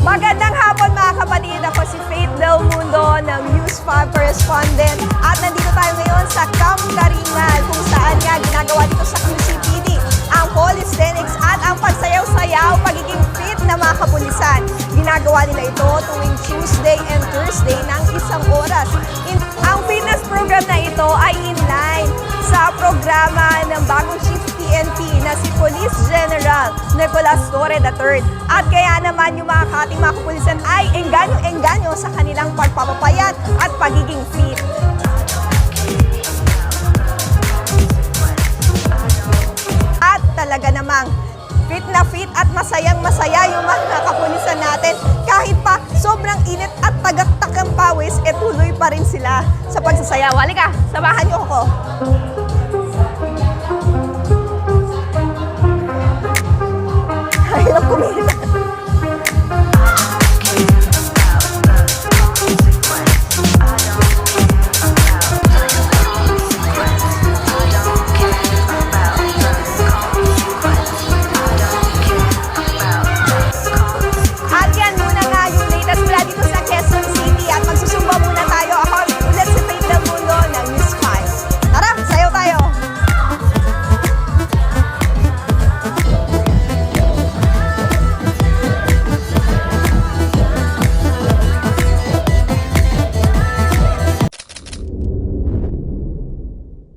Magandang hapon mga kapatid. Ako si Faith Del Mundo ng News 5 Correspondent. At nandito tayo ngayon sa Camp Karingal kung saan nga ginagawa dito sa QCPD ang calisthenics at ang pagsayaw-sayaw, pagiging fit na mga kapulisan. Ginagawa nila ito tuwing Tuesday and Thursday ng isang oras. In ang fitness program na ito ay inline sa programa ng bagong shift Nicolas Torre III. At kaya naman yung mga kating mga kapulisan ay engganyo-engganyo sa kanilang pagpapapayat at pagiging fit. At talaga namang fit na fit at masayang masaya yung mga kapulisan natin. Kahit pa sobrang init at tagaktak ang pawis, e tuloy pa rin sila sa pagsasayaw. Halika, samahan niyo ako.